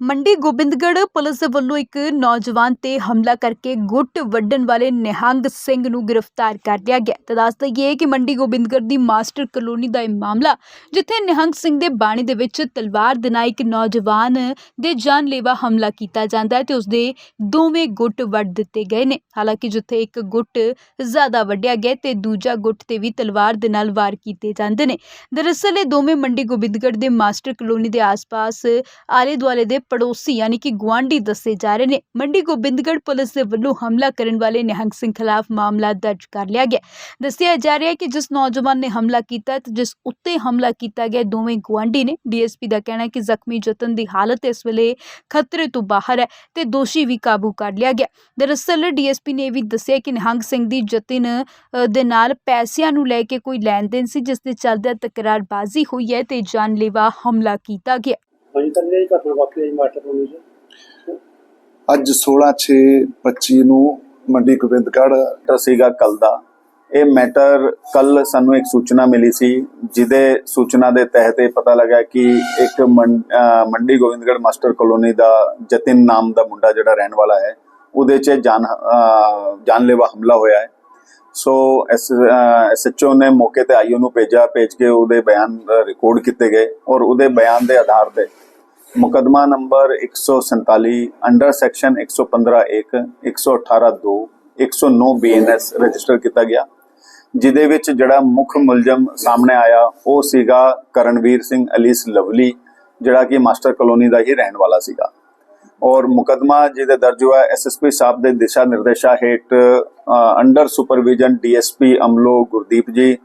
Mandi Gobindgarh police ਦੇ ਵੱਲੋਂ ਇੱਕ ਨੌਜਵਾਨ ਤੇ ਹਮਲਾ ਕਰਕੇ ਗੁੱਟ ਵੱਢਣ ਵਾਲੇ ਨਿਹੰਗ ਸਿੰਘ ਨੂੰ ਗ੍ਰਿਫਤਾਰ ਕਰ ਲਿਆ ਗਿਆ। ਤਾਂ ਦੱਸ ਦਈਏ ਕਿ ਮੰਡੀ ਗੋਬਿੰਦਗੜ੍ਹ ਦੀ ਮਾਸਟਰ ਕਲੋਨੀ ਦਾ ਇਹ ਮਾਮਲਾ, ਜਿੱਥੇ ਨਿਹੰਗ ਸਿੰਘ ਦੇ ਬਾਣੀ ਦੇ ਵਿੱਚ ਤਲਵਾਰ ਦੇ ਨਾਲ ਇੱਕ ਨੌਜਵਾਨ ਦੇ ਜਾਨਲੇਵਾ ਹਮਲਾ ਕੀਤਾ ਜਾਂਦਾ ਹੈ ਤੇ ਉਸਦੇ ਦੋਵੇਂ ਗੁੱਟ ਵੱਢ ਦਿੱਤੇ ਗਏ ਨੇ। ਹਾਲਾਂਕਿ ਜਿੱਥੇ ਇੱਕ ਗੁੱਟ ਜ਼ਿਆਦਾ ਵੱਢਿਆ ਗਿਆ ਤੇ ਦੂਜਾ ਗੁੱਟ ਤੇ ਵੀ ਤਲਵਾਰ ਦੇ ਨਾਲ ਵਾਰ ਕੀਤੇ ਜਾਂਦੇ ਨੇ। ਦਰਅਸਲ ਇਹ ਦੋਵੇਂ ਮੰਡੀ ਗੋਬਿੰਦਗੜ੍ਹ ਦੇ ਮਾਸਟਰ ਕਲੋਨੀ ਦੇ ਆਸ-ਪਾਸ ਆਲੇ ਦੁਆਲੇ ਦੇ ਪੜੋਸੀ ਯਾਨੀ ਕਿ ਗੁਆਂਢੀ ਦੱਸੇ ਜਾ ਰਹੇ ਨੇ ਮੰਡੀ ਗੋਬਿੰਦਗੜ੍ਹ ਪੁਲਿਸ ਦੇ ਵੱਲੋਂ ਹਮਲਾ ਕਰਨ ਵਾਲੇ ਨਿਹੰਗ ਸਿੰਘ ਖਿਲਾਫ ਮਾਮਲਾ ਦਰਜ ਕਰ ਲਿਆ ਗਿਆ ਦੱਸਿਆ ਜਾ ਰਿਹਾ ਹੈ ਕਿ ਜਿਸ ਨੌਜਵਾਨ ਨੇ ਹਮਲਾ ਕੀਤਾ ਤੇ ਜਿਸ ਉੱਤੇ ਹਮਲਾ ਕੀਤਾ ਗਿਆ ਦੋਵੇਂ ਗੁਆਂਢੀ ਨੇ ਡੀਐਸਪੀ ਦਾ ਕਹਿਣਾ ਹੈ ਕਿ ਜ਼ਖਮੀ ਜਤਨ ਦੀ ਹਾਲਤ ਇਸ ਵੇਲੇ ਖਤਰੇ ਤੋਂ ਬਾਹਰ ਹੈ ਤੇ ਦੋਸ਼ੀ ਵੀ ਕਾਬੂ ਕਰ ਲਿਆ ਗਿਆ ਦਰਅਸਲ ਡੀਐਸਪੀ ਨੇ ਇਹ ਵੀ ਦੱਸਿਆ ਕਿ ਨਿਹੰਗ ਸਿੰਘ ਦੀ ਜਤਨ ਦੇ ਨਾਲ ਪੈਸਿਆਂ ਨੂੰ ਲੈ ਕੇ ਕੋਈ ਲੈਣ ਦੇਣ ਸੀ ਜਿਸ ਦੇ ਚੱਲਦਿਆਂ ਤਕਰਾਰਬਾਜ਼ੀ ਹੋਈ ਹੈ ਤੇ ਜਾਨਲੇਵਾ ਹਮਲਾ ਕੀਤਾ ਗਿਆ ਹਾਂਜੀ ਤਾਂ ਇਹ ਘਟਨਾ ਵਾਪਰੀ ਹੈ ਮਾਸਟਰ ਕਲੋਨੀ 'ਚ। ਅੱਜ 16/6/25 ਨੂੰ ਮੰਡੀ ਗੋਬਿੰਦਗੜ੍ਹ ਮੈਟਰ ਸੀਗਾ ਕੱਲ ਦਾ। ਇਹ ਮੈਟਰ ਕੱਲ ਸਾਨੂੰ ਇੱਕ ਸੂਚਨਾ ਮਿਲੀ ਸੀ, ਜਿਹਦੇ ਸੂਚਨਾ ਦੇ ਤਹਿਤ ਇਹ ਪਤਾ ਲੱਗਾ ਕਿ ਇੱਕ ਮੰਡੀ ਗੋਬਿੰਦਗੜ੍ਹ ਮਾਸਟਰ ਕਲੋਨੀ ਦਾ ਜਤਿਨ ਨਾਮ ਦਾ ਮੁੰਡਾ ਜਿਹੜਾ ਰਹਿਣ ਵਾਲਾ ਹੈ, ਉਹਦੇ 'ਚ ਜਾਨ ਜਾਨਲੇਵਾ ਹਮਲਾ ਹੋਇਆ ਹੈ। ਸੋ ਐਸ ਐਸਐਚਓ ਨੇ ਮੌਕੇ ਤੇ ਆਈਓ ਨੂੰ ਭੇਜਿਆ, ਭੇਜ ਕੇ ਉਹਦੇ ਬਿਆਨ ਰਿਕਾਰਡ ਕੀਤੇ ਗਏ ਔਰ ਉਹਦੇ ਬਿਆਨ ਦੇ ਆਧਾਰ ਤੇ ਮੁਕਦਮਾ number 147 under section 115 1 118 2 109 BNS register ਕੀਤਾ ਗਿਆ, ਜਿਹਦੇ ਵਿੱਚ ਜਿਹੜਾ ਮੁੱਖ ਮੁਲਜ਼ਮ ਸਾਹਮਣੇ ਆਇਆ, ਉਹ ਸੀਗਾ ਕਰਨਵੀਰ ਸਿੰਘ ਅਲੀਸ ਲਵਲੀ, ਜਿਹੜਾ ਕਿ ਮਾਸਟਰ ਕਲੋਨੀ ਦਾ ਹੀ ਰਹਿਣ ਵਾਲਾ ਸੀਗਾ। ਔਰ ਮੁਕਦਮਾ ਜਿਹਦੇ ਦਰਜ ਹੋਇਆ ਐਸਐਸਪੀ ਸਾਹਿਬ ਦੇ ਦਿਸ਼ਾ ਨਿਰਦੇਸ਼ਾਂ ਹੇਠ under supervision DSP Amloh Gurdeep ji,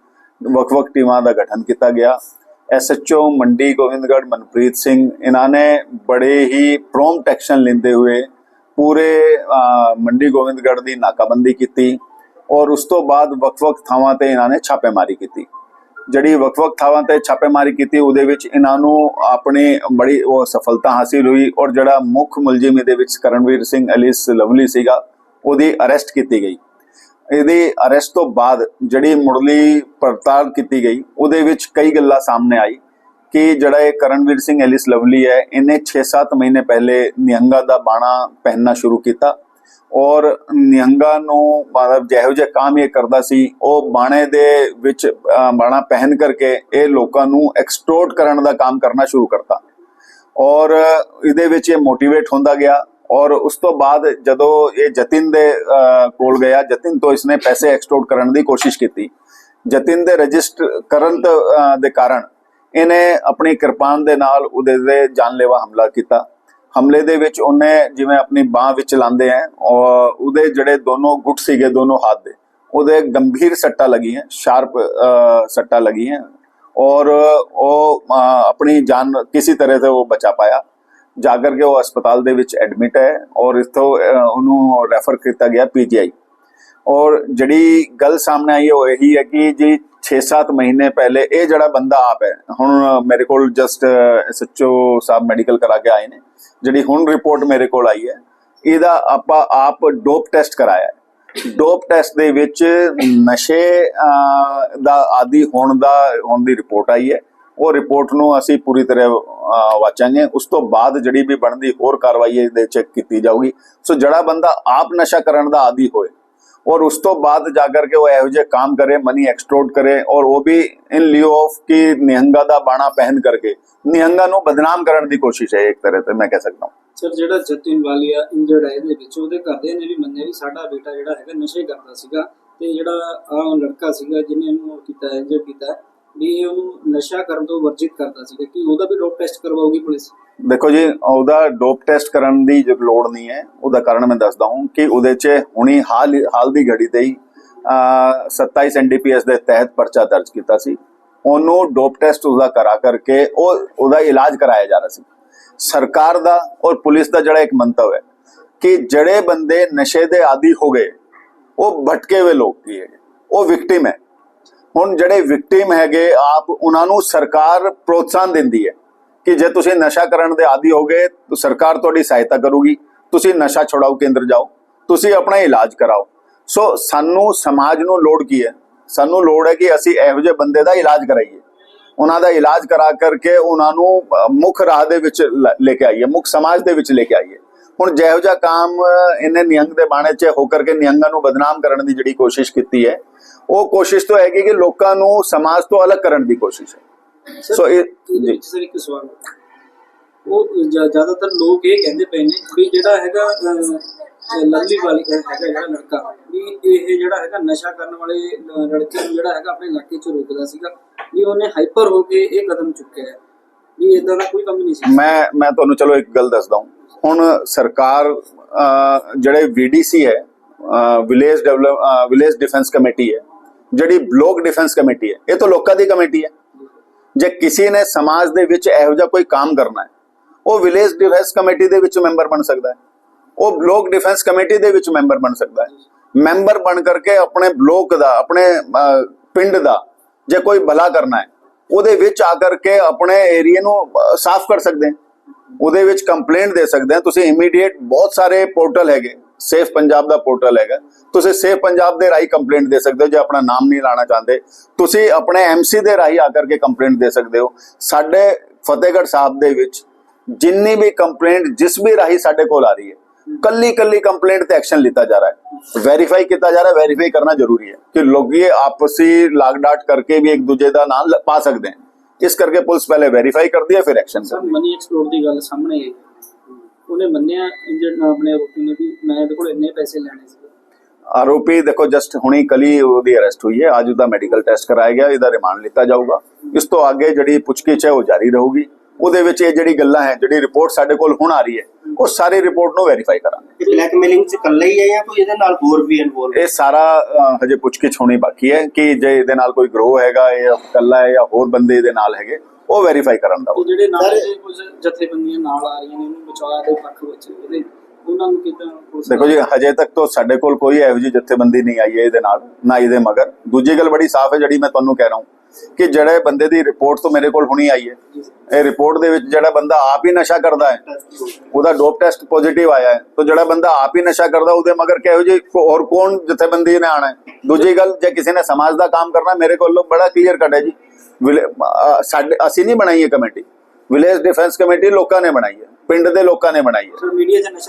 ਵੱਖ-ਵੱਖ ਟੀਮਾਂ ਦਾ ਗਠਨ ਕੀਤਾ ਗਿਆ। ਐਸਐਚਓ ਮੰਡੀ ਗੋਬਿੰਦਗੜ੍ਹ ਮਨਪ੍ਰੀਤ ਸਿੰਘ ਇਹਨਾਂ ਨੇ ਬੜੇ ਹੀ ਪ੍ਰੋਮਪਟ ਐਕਸ਼ਨ ਲੈਂਦੇ ਹੋਏ ਪੂਰੇ ਮੰਡੀ ਗੋਬਿੰਦਗੜ੍ਹ ਦੀ ਨਾਕਾਬੰਦੀ ਕੀਤੀ ਔਰ ਉਸ ਤੋਂ ਬਾਅਦ ਵੱਖ-ਵੱਖ ਥਾਵਾਂ ਤੇ ਇਹਨਾਂ ਨੇ ਛਾਪੇਮਾਰੀ ਕੀਤੀ ਜਿਹੜੀ ਵੱਖ-ਵੱਖ ਥਾਵਾਂ ਤੇ ਛਾਪੇਮਾਰੀ ਕੀਤੀ ਉਹਦੇ ਵਿੱਚ ਇਹਨਾਂ ਨੂੰ ਆਪਣੀ ਬੜੀ ਉਹ ਸਫਲਤਾ ਹਾਸਿਲ ਹੋਈ ਔਰ ਜਿਹੜਾ ਮੁੱਖ ਮੁਲਜ਼ਮ ਇਹਦੇ ਵਿੱਚ ਕਰਨਵੀਰ ਸਿੰਘ ਅਲੀਸ ਲਵਲੀ ਸੀਗਾ ਉਹਦੀ ਅਰੈਸਟ ਕੀਤੀ ਗਈ ਇਹਦੀ ਅਰੈਸਟ ਤੋਂ ਬਾਅਦ ਜਿਹੜੀ ਮੁਰਲੀ ਪੜਤਾਲ ਕੀਤੀ ਗਈ, ਉਹਦੇ ਵਿੱਚ ਕਈ ਗੱਲਾਂ ਸਾਹਮਣੇ ਆਈ ਕਿ ਜਿਹੜਾ ਇਹ ਕਰਨਵੀਰ ਸਿੰਘ ਐਲਿਸ ਲਵਲੀ ਹੈ, ਇਹਨੇ 6-7 ਮਹੀਨੇ ਪਹਿਲੇ ਨਿਹੰਗਾ ਦਾ ਬਾਣਾ ਪਹਿਨਣਾ ਸ਼ੁਰੂ ਕੀਤਾ ਔਰ ਨਿਹੰਗਾ ਨੂੰ ਮਤਲਬ ਜਿਹੋ ਜਿਹਾ ਕੰਮ ਇਹ ਕਰਦਾ ਸੀ, ਉਹ ਬਾਣੇ ਦੇ ਵਿੱਚ ਬਾਣਾ ਪਹਿਨ ਕਰਕੇ ਇਹ ਲੋਕਾਂ ਨੂੰ ਐਕਸਟੋਰਟ ਕਰਨ ਦਾ ਕੰਮ ਕਰਨਾ ਸ਼ੁਰੂ ਕਰਤਾ ਔਰ ਇਹਦੇ ਵਿੱਚ ਇਹ ਮੋਟੀਵੇਟ ਹੁੰਦਾ ਗਿਆ ਔਰ ਉਸ ਤੋਂ ਬਾਅਦ ਜਦੋਂ ਇਹ ਜਤਿਨ ਦੇ ਕੋਲ ਗਿਆ, ਜਤਿਨ ਤੋਂ ਇਸਨੇ ਪੈਸੇ ਐਕਸਟੋਰਟ ਕਰਨ ਦੀ ਕੋਸ਼ਿਸ਼ ਕੀਤੀ। ਜਤਿਨ ਦੇ ਰਜਿਸਟਰ ਕਰਨ ਦੇ ਕਾਰਨ ਇਹਨੇ ਆਪਣੀ ਕਿਰਪਾਨ ਦੇ ਨਾਲ ਉਹਦੇ ਤੇ ਜਾਨਲੇਵਾ ਹਮਲਾ ਕੀਤਾ। ਹਮਲੇ ਦੇ ਵਿੱਚ ਉਹਨੇ ਜਿਵੇਂ ਆਪਣੀ ਬਾਹ ਵਿੱਚ ਲਾਂਦੇ ਆ ਔਰ ਉਹਦੇ ਜਿਹੜੇ ਦੋਨੋਂ ਗੁੱਟ ਸੀਗੇ, ਦੋਨੋਂ ਹੱਥ ਦੇ, ਉਹਦੇ ਗੰਭੀਰ ਸੱਟਾਂ ਲੱਗੀਆਂ, ਸ਼ਾਰਪ ਸੱਟਾਂ ਲੱਗੀਆਂ, ਔਰ ਉਹ ਆਪਣੀ ਜਾਨ ਕਿਸੇ ਤਰ੍ਹਾਂ ਤੇ ਉਹ ਬਚਾ ਪਾਇਆ। ਜਾ ਕਰਕੇ ਉਹ ਹਸਪਤਾਲ ਦੇ ਵਿੱਚ ਐਡਮਿਟ ਹੈ ਔਰ ਇਥੋਂ ਉਹਨੂੰ ਰੈਫਰ ਕੀਤਾ ਗਿਆ ਪੀਜੀਆਈ ਔਰ ਜਿਹੜੀ ਗੱਲ ਸਾਹਮਣੇ ਆਈ ਉਹ ਇਹੀ ਹੈ ਕਿ ਜੀ 6-7 ਮਹੀਨੇ ਪਹਿਲੇ ਇਹ ਜਿਹੜਾ ਬੰਦਾ ਆਪ ਹੈ, ਹੁਣ ਮੇਰੇ ਕੋਲ ਜਸਟ ਐਸਐਚਓ ਸਾਹਿਬ ਮੈਡੀਕਲ ਕਰਾ ਕੇ ਆਏ ਨੇ, ਜਿਹੜੀ ਹੁਣ ਰਿਪੋਰਟ ਮੇਰੇ ਕੋਲ ਆਈ ਹੈ, ਇਹਦਾ ਆਪਾਂ ਆਪ ਡੋਪ ਟੈਸਟ ਕਰਾਇਆ ਡੋਪ ਟੈਸਟ ਦੇ ਵਿੱਚ ਨਸ਼ੇ ਦਾ ਆਦੀ ਹੋਣ ਦਾ, ਹੋਣ ਦੀ ਰਿਪੋਰਟ ਆਈ ਹੈ। ਉਹ ਰਿਪੋਰਟ ਨੂੰ ਅਸੀਂ ਪੂਰੀ ਤਰ੍ਹਾਂ ਵਾਚਾਂਗੇ। ਉਸ ਤੋਂ ਬਾਅਦ ਜਿਹੜੀ ਵੀ ਬਣਦੀ ਹੋਰ ਕਾਰਵਾਈ ਇਹਦੇ ਚੈੱਕ ਕੀਤੀ ਜਾਊਗੀ। ਸੋ ਜਿਹੜਾ ਬੰਦਾ ਆਪ ਨਸ਼ਾ ਕਰਨ ਦਾ ਆਦੀ ਹੋਏ ਔਰ ਉਸ ਤੋਂ ਬਾਅਦ ਜਾ ਕਰਕੇ ਉਹ ਇਹੋ ਜਿਹੇ ਕੰਮ ਕਰੇ ਮਨੀ ਐਕਸਟੋਰਟ ਕਰੇ ਔਰ ਉਹ ਵੀ ਇਨ ਲਿeu ਆਫ ਕਿ ਨਿਹੰਗਾ ਦਾ ਬਾਣਾ ਪਹਿਨ ਕਰਕੇ ਨਿਹੰਗਾ ਨੂੰ ਬਦਨਾਮ ਕਰਨ ਦੀ ਕੋਸ਼ਿਸ਼ ਹੈ ਇੱਕ ਤਰ੍ਹਾਂ ਤੇ ਮੈਂ ਕਹਿ ਸਕਦਾ ਹਾਂ। ਸਰ, ਜਿਹੜਾ ਜਤਿਨ ਵਾਲੀਆ ਇੰਜਰਡ ਹੈ ਇਹਦੇ ਵਿੱਚ ਉਹਦੇ ਘਰਦਿਆਂ ਨੇ ਵੀ ਮੰਨਿਆ ਵੀ ਸਾਡਾ ਬੇਟਾ ਜਿਹੜਾ ਹੈਗਾ ਨਸ਼ੇ ਕਰਦਾ ਸੀਗਾ ਤੇ ਜਿਹੜਾ ਆ ਲੜਕਾ ਸੀਗਾ ਜਿਹਨੇ ਇਹਨੂੰ ਕੀਤਾ ਇੰਜਰ ਕੀਤਾ ਵੀ ਇਹ ਉਹਨੂੰ ਨਸ਼ਾ ਕਰਨ ਤੋਂ ਵਰਜਿਤ ਕਰਦਾ ਸੀਗਾ ਕਿ ਉਹਦਾ ਵੀ ਡੋਪ ਟੈਸਟ ਕਰਵਾਉਗੀ ਪੁਲਿਸ? ਦੇਖੋ ਜੀ ਉਹਦਾ ਡੋਪ ਟੈਸਟ ਕਰਨ ਦੀ ਜੋ ਲੋੜ ਨਹੀਂ ਹੈ ਉਹਦਾ ਕਾਰਨ ਮੈਂ ਦੱਸਦਾ ਹਾਂ ਕਿ ਉਹਦੇ 'ਚ ਹੁਣੀ ਹਾਲ ਹਾਲ ਦੀ ਘੜੀ ਤੇ ਹੀ ਅਹ, 27 ਐਨਡੀਪੀਐਸ ਦੇ ਤਹਿਤ ਪਰਚਾ ਦਰਜ ਕੀਤਾ ਸੀ। ਉਹਨੂੰ ਡੋਪ ਟੈਸਟ ਉਹਦਾ ਕਰਾ ਕਰਕੇ ਉਹ ਉਹਦਾ ਇਲਾਜ ਕਰਾਇਆ ਜਾ ਰਿਹਾ ਸੀ। ਸਰਕਾਰ ਦਾ ਔਰ ਪੁਲਿਸ ਦਾ ਜਿਹੜਾ ਇੱਕ ਮੰਤਵ ਹੈ ਕਿ ਜਿਹੜੇ ਬੰਦੇ ਨਸ਼ੇ ਦੇ ਆਦੀ ਹੋ ਗਏ ਉਹ ਭਟਕੇ ਹੋਏ ਲੋਕ ਹੀ ਹੈਗੇ। ਉਹ ਵਿਕਟਿਮ ਹੈ। ਹੁਣ ਜਿਹੜੇ ਵਿਕਟਿਮ ਹੈਗੇ, ਆਪ ਉਹਨਾਂ ਨੂੰ ਸਰਕਾਰ ਪ੍ਰੋਤਸਾਹਨ ਦਿੰਦੀ ਹੈ ਕਿ ਜੇ ਤੁਸੀਂ ਨਸ਼ਾ ਕਰਨ ਦੇ ਆਦੀ ਹੋਗੇ, ਤਾਂ ਸਰਕਾਰ ਤੁਹਾਡੀ ਸਹਾਇਤਾ ਕਰੂਗੀ। ਤੁਸੀਂ ਨਸ਼ਾ ਛੁਡਾਓ, ਕੇਂਦਰ ਜਾਓ। ਤੁਸੀਂ ਆਪਣਾ ਇਲਾਜ ਕਰਾਓ। ਸੋ ਸਾਨੂੰ ਸਮਾਜ ਨੂੰ ਲੋੜ ਕੀ ਹੈ? ਸਾਨੂੰ ਲੋੜ ਹੈ ਕਿ ਅਸੀਂ ਇਹੋ ਜਿਹੇ ਬੰਦੇ ਦਾ ਇਲਾਜ ਕਰਾਈਏ। ਉਹਨਾਂ ਦਾ ਇਲਾਜ ਕਰਾ ਕਰਕੇ ਉਹਨਾਂ ਨੂੰ ਮੁੱਖ ਰਾਹ ਦੇ ਵਿੱਚ ਲ- ਲੈ ਕੇ ਆਈਏ, ਮੁੱਖ ਸਮਾਜ ਦੇ ਵਿੱਚ ਲੈ ਕੇ ਆਈਏ। ਹੁਣ ਜਿਹੋ ਜਿਹਾ ਕੰਮ ਇਹਨੇ ਨਿਹੰਗ ਦੇ ਬਾਣੇ 'ਚ ਹੋ ਕਰਕੇ ਨਿਹੰਗਾਂ ਨੂੰ ਬਦਨਾਮ ਕਰਨ ਦੀ ਜਿਹੜੀ ਕੋਸ਼ਿਸ਼ ਕੀਤੀ ਹੈ ਉਹ ਕੋਸ਼ਿਸ਼ ਤਾਂ ਹੈਗੀ ਕਿ ਲੋਕਾਂ ਨੂੰ ਸਮਾਜ ਤੋਂ ਅਲੱਗ ਕਰਨ ਦੀ ਕੋਸ਼ਿਸ਼ ਹੈ। ਸੋ ਇਹ ਜੀ। ਸਰ ਇੱਕ ਸਵਾਲ। ਉਹ ਜ਼ਿਆਦਾਤਰ ਲੋਕ ਇਹ ਕਹਿੰਦੇ ਪਏ ਨੇ ਵੀ ਜਿਹੜਾ ਹੈਗਾ ਲਵਲੀ ਵਾਲੀ ਹੈਗਾ ਜਿਹੜਾ ਲੜਕਾ ਵੀ ਇਹ ਜਿਹੜਾ ਹੈਗਾ ਨਸ਼ਾ ਕਰਨ ਵਾਲੇ ਲੜਕੇ ਨੂੰ ਜਿਹੜਾ ਹੈਗਾ ਆਪਣੇ ਇਲਾਕੇ 'ਚ ਰੋਕਦਾ ਸੀਗਾ ਵੀ ਉਹਨੇ ਹਾਈਪਰ ਹੋ ਕੇ ਇਹ ਕਦਮ ਚੁੱਕਿਆ ਹੈ। ਵੀ ਇਦਾਂ ਦਾ ਕੋਈ ਕੰਮ ਨਹੀਂ ਸੀ। ਮੈਂ ਮੈਂ ਤੁਹਾਨੂੰ ਚਲੋ ਇੱਕ ਗੱਲ ਦੱਸਦਾ ਹੁਣ ਸਰਕਾਰ ਜਿਹੜੇ ਵੀਡੀਸੀ ਹੈ village develop village defence committee ਹੈ ਜਿਹੜੀ ਬਲੋਕ ਡਿਫੈਂਸ ਕਮੇਟੀ ਹੈ, ਇਹ ਤਾਂ ਲੋਕਾਂ ਦੀ ਕਮੇਟੀ ਹੈ। ਜੇ ਕਿਸੇ ਨੇ ਸਮਾਜ ਦੇ ਵਿੱਚ ਇਹੋ ਜਿਹਾ ਕੋਈ ਕੰਮ ਕਰਨਾ ਹੈ, ਉਹ ਵਿਲੇਜ ਡਿਫੈਂਸ ਕਮੇਟੀ ਦੇ ਵਿੱਚ ਮੈਂਬਰ ਬਣ ਸਕਦਾ ਹੈ। ਉਹ ਬਲੋਕ ਡਿਫੈਂਸ ਕਮੇਟੀ ਦੇ ਵਿੱਚ ਮੈਂਬਰ ਬਣ ਸਕਦਾ ਹੈ। ਮੈਂਬਰ ਬਣ ਕਰਕੇ ਆਪਣੇ ਬਲੋਕ ਦਾ, ਆਪਣੇ ਪਿੰਡ ਦਾ ਜੇ ਕੋਈ ਭਲਾ ਕਰਨਾ ਹੈ, ਉਹਦੇ ਵਿੱਚ ਆ ਕਰਕੇ ਆਪਣੇ ਏਰੀਆ ਨੂੰ ਸਾਫ਼ ਕਰ ਸਕਦੇ ਹੈ। ਉਹਦੇ ਵਿੱਚ ਕੰਪਲੇਂਟ ਦੇ ਸਕਦੇ ਹਾਂ। ਤੁਸੀਂ ਇਮੀਡੀਏਟ ਬਹੁਤ ਸਾਰੇ ਪੋਰਟਲ ਹੈਗੇ। ਸੇਫ ਪੰਜਾਬ ਦਾ ਪੋਰਟਲ ਹੈਗਾ। ਤੁਸੀਂ ਸੇਫ ਪੰਜਾਬ ਦੇ ਰਾਹੀਂ ਕੰਪਲੇਂਟ ਦੇ ਸਕਦੇ ਹੋ ਜੇ ਆਪਣਾ ਨਾਮ ਨਹੀਂ ਲਾਣਾ ਚਾਹੁੰਦੇ। ਤੁਸੀਂ ਆਪਣੇ ਐਮਸੀ ਦੇ ਰਾਹੀਂ ਆ ਕਰਕੇ ਕੰਪਲੇਂਟ ਦੇ ਸਕਦੇ ਹੋ। ਸਾਡੇ ਫਤਿਹਗੜ੍ਹ ਸਾਹਿਬ ਦੇ ਵਿੱਚ ਜਿੰਨੀ ਵੀ ਕੰਪਲੇਂਟ ਜਿਸ ਵੀ ਰਾਹੀਂ ਸਾਡੇ ਕੋਲ ਆ ਰਹੀ ਹੈ ਕੱਲੀ ਕੱਲੀ ਕੰਪਲੇਂਟ ਤੇ ਐਕਸ਼ਨ ਲਿੱਤਾ ਜਾ ਰਿਹਾ ਹੈ। ਵੈਰੀਫਾਈ ਕੀਤਾ ਜਾ ਰਿਹਾ ਹੈ ਵੈਰੀਫਾਈ ਕਰਨਾ ਜ਼ਰੂਰੀ ਹੈ ਕਿ ਲੋਕੀ ਆਪਸੀ ਲਾਗਡਾਟ ਕਰਕੇ ਵੀ ਇੱਕ ਦੂਜੇ ਦਾ ਨਾਮ ਪਾ ਸਕਦੇ ਹਨ ਇਸ ਕਰਕੇ ਪੁਲਿਸ ਪਹਿਲੇ ਵੈਰੀਫਾਈ ਕਰਦੀ ਹੈ ਫਿਰ ਐਕਸ਼ਨ ਕਰਦੀ ਮਨੀ ਐਕਸਪਲੋਰ ਦੀ ਗੱਲ ਸਾਹਮਣੇ ਉਹਨੇ ਮੰਨਿਆ ਇੰਜਰਡ ਆਪਣੇ ਆਰੋਪੀ ਨੇ ਵੀ ਮੈਂ ਇਹਦੇ ਕੋਲ ਇੰਨੇ ਪੈਸੇ ਲੈਣੇ ਸੀ। ਆਰੋਪੀ ਦੇਖੋ ਜਸਟ ਹੁਣੀ ਕਲੀ ਉਹਦੀ ਅਰੈਸਟ ਹੋਈ ਹੈ। ਅੱਜ ਉਹਦਾ ਮੈਡੀਕਲ ਟੈਸਟ ਕਰਾਇਆ ਗਿਆ ਇਹਦਾ ਰਿਮਾਂਡ ਲਿੱਤਾ ਜਾਊਗਾ। ਇਸ ਤੋਂ ਅੱਗੇ ਜਿਹੜੀ ਪੁੱਛਗਿੱਛ ਹੈ ਉਹ ਜਾਰੀ ਰਹੂਗੀ। ਉਹਦੇ ਵਿੱਚ ਇਹ ਜਿਹੜੀ ਗੱਲਾਂ ਹੈ ਜਿਹੜੀ ਰਿਪੋਰਟ ਸਾਡੇ ਕੋਲ ਹੁਣ ਆ ਰਹੀ ਹੈ ਉਹ ਸਾਰੀ ਰਿਪੋਰਟ ਨੂੰ ਵੈਰੀਫਾਈ ਕਰਾਂਗੇ। ਬਲੈਕਮੇਲਿੰਗ ਚ ਇਕੱਲਾ ਹੀ ਹੈ ਜਾਂ ਕੋਈ ਇਹਦੇ ਨਾਲ ਹੋਰ ਵੀ ਇਨਵੋਲਵ ਇਹ ਸਾਰਾ ਹਜੇ ਪੁੱਛਗਿੱਛ ਹੋਣੀ ਬਾਕੀ ਹੈ ਕਿ ਜੇ ਇਹਦੇ ਨਾਲ ਕੋਈ ਗਰੋਹ ਹੈਗਾ ਇਹ ਇਕੱਲਾ ਹੈ ਜਾਂ ਹੋਰ ਬੰਦੇ ਇਹਦੇ ਨਾਲ ਹੈਗੇ। ਉਹ ਵੈਰੀਫਾਈ ਕਰਨ ਦਾ। ਤੇ ਜਿਹੜੇ ਨਾਲ ਦੇ ਕੁਝ ਜਥੇਬੰਦੀਆਂ ਨਾਲ ਆ ਰਹੀਆਂ ਨੇ ਉਹਨੂੰ ਬਚਾਅ ਦੇ ਪੱਖ ਵਿੱਚ ਇਹਦੇ ਉਹਨਾਂ ਨੂੰ ਕਿਦਾਂ ਦੇਖੋ ਜੀ ਹਜੇ ਤੱਕ ਤਾਂ ਸਾਡੇ ਕੋਲ ਕੋਈ ਇਹੋ ਜਿਹੀ ਜਥੇਬੰਦੀ ਨਹੀਂ ਆਈ ਹੈ ਇਹਦੇ ਨਾਲ ਨਾ ਇਹਦੇ ਮਗਰ। ਦੂਜੀ ਗੱਲ ਬੜੀ ਸਾਫ਼ ਹੈ ਜਿਹੜੀ ਮੈਂ ਤੁਹਾਨੂੰ ਕਹਿ ਰਹਾ ਹਾਂ ਕਿ ਜਿਹੜੇ ਬੰਦੇ ਦੀ ਰਿਪੋਰਟ ਤੋਂ ਮੇਰੇ ਕੋਲ ਹੁਣੀ ਆਈ ਹੈ। ਇਹ ਰਿਪੋਰਟ ਦੇ ਵਿੱਚ ਜਿਹੜਾ ਬੰਦਾ ਆਪ ਹੀ ਨਸ਼ਾ ਕਰਦਾ ਹੈ ਉਹਦਾ ਡੋਪ ਟੈਸਟ ਪੋਜ਼ਿਟਿਵ ਆਇਆ ਹੈ। ਤਾਂ ਜਿਹੜਾ ਬੰਦਾ ਆਪ ਹੀ ਨਸ਼ਾ ਕਰਦਾ ਉਹਦੇ ਮਗਰ ਕਿਹੋ ਜਿਹੀ ਹੋਰ ਕੌਣ ਜਥੇਬੰਦੀ ਨੇ ਆਣਾ ਹੈ? ਦੂਜੀ ਗੱਲ ਜੇ ਕਿਸੇ ਨੇ ਸਮਾਜ ਦਾ ਕੰਮ ਕਰਨਾ ਮੇਰੇ ਕੋਲ ਬੜਾ ਕਲੀਅਰ ਕੱਟ ਹੈ ਜੀ। ਸਾਡੇ ਅਸੀਂ ਨਹੀਂ ਬਣਾਈ ਇਹ ਕਮੇਟੀ। ਵਿਲੇਜ ਡਿਫੈਂਸ ਕਮੇਟੀ ਲੋਕਾਂ ਨੇ ਬਣਾਈ ਹੈ। ਪਿੰਡ ਦੇ ਲੋਕਾਂ ਨੇ ਬਣਾਈ ਹੈ। ਸਰ ਮੀਡੀਆ 'ਚ ਨਸ਼ਾ